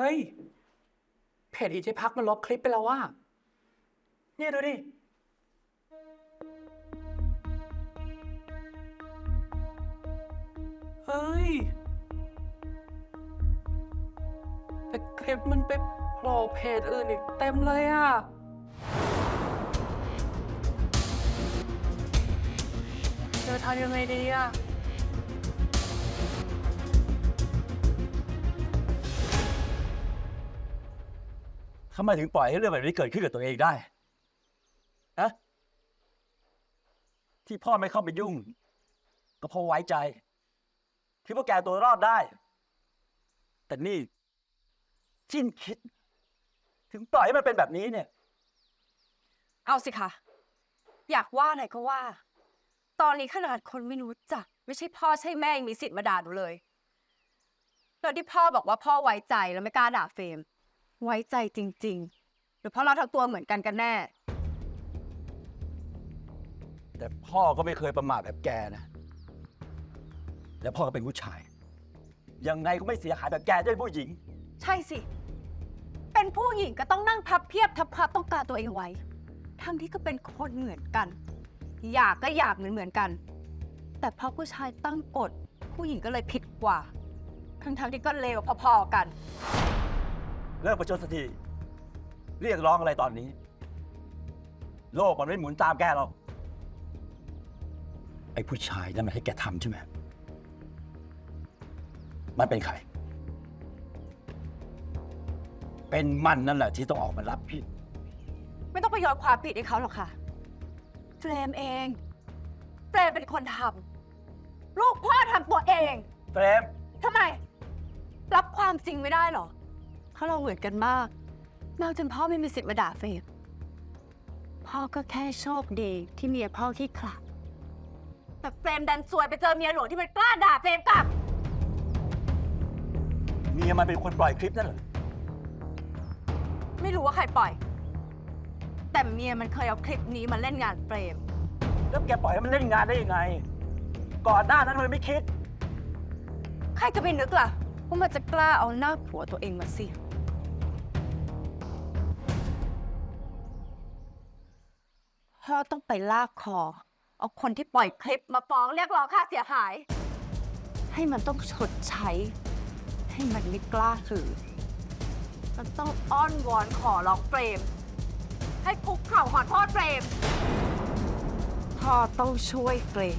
เฮ้ย เพจอีเจพักมันลบคลิปไปแล้วว่าเนี่ยดูดิ เฮ้ย แต่คลิปมันไปโผล่เพจอื่นอีกเต็มเลยอะจะทำยังไงดีอะ ทำไมถึงปล่อยให้เรื่องแบบนี้เกิดขึ้นกับตัวเองได้ฮะที่พ่อไม่เข้าไปยุ่ง ก็เพราะไว้ใจคิดว่าแกตัวรอดได้ แต่นี่จิ้นคิด ถึงปล่อยให้มันเป็นแบบนี้เนี่ย เอาสิคะ อยากว่าไหนก็ว่า ตอนนี้ขนาดคนไม่รู้จัก ไม่ใช่พ่อใช่แม่ยังมีสิทธิ์มาด่าหนูเลยแล้วที่พ่อบอกว่าพ่อไว้ใจแล้วไม่กล้าด่าเฟรม ไว้ใจจริงๆ หรือเพราะเราทั้งตัวเหมือนกันกันแน่ แต่พ่อก็ไม่เคยประมาทแบบแกนะ แล้วพ่อก็เป็นผู้ชาย ยังไงก็ไม่เสียหายแบบแกด้วยผู้หญิง ใช่สิ เป็นผู้หญิงก็ต้องนั่งพับเพียบทับพับต้องการตัวเองไว้ ทั้งที่ก็เป็นคนเหมือนกัน อยากก็อยากเหมือนเหมือนกัน แต่พอผู้ชายตั้งกฎผู้หญิงก็เลยผิดกว่า ทั้งๆที่ก็เลวพอๆกัน เลิกประชดสักทีเรียกร้องอะไรตอนนี้ โลกมันไม่หมุนตามแกหรอกไอ้ผู้ชายนั่นมันให้แกทำใช่ไหมมันเป็นใคร เป็นมันนั่นแหละที่ต้องออกมารับผิด ไม่ต้องไปโยนความผิดให้เขาหรอกค่ะเฟรมเองเฟรมเป็นคนทำลูกพ่อทำตัวเอง เฟรมทำไม รับความจริงไม่ได้เหรอ เพราะเราเหมือนกันมากมากจนพ่อไม่มีสิทธิ์มาด่าเฟรมพ่อก็แค่โชคดีที่เมียพ่อขี้ขลาดแต่เฟรมดันซวยไปเจอเมียหลวงที่มันกล้าด่าเฟรมกลับ เมียมันเป็นคนปล่อยคลิปนั่นเหรอ ไม่รู้ว่าใครปล่อย แต่เมียมันเคยเอาคลิปนี้มาเล่นงานเฟรม แล้วแกปล่อยให้มันเล่นงานได้ยังไง ก่อนหน้านั้นทำไมไม่คิด ใครจะไปนึกล่ะ ว่ามันจะกล้าเอาหน้าผัวตัวเองมาเสี่ยงพ่อต้องไปลากคอ เอาคนที่ปล่อยคลิปมาฟ้องเรียกร้องค่าเสียหาย ให้มันต้องชดใช้ ให้มันไม่กล้าถือมันต้องอ้อนวอนขอร้องเฟรม ให้คุกเข่าขอโทษเฟรม พ่อต้องช่วยเฟรม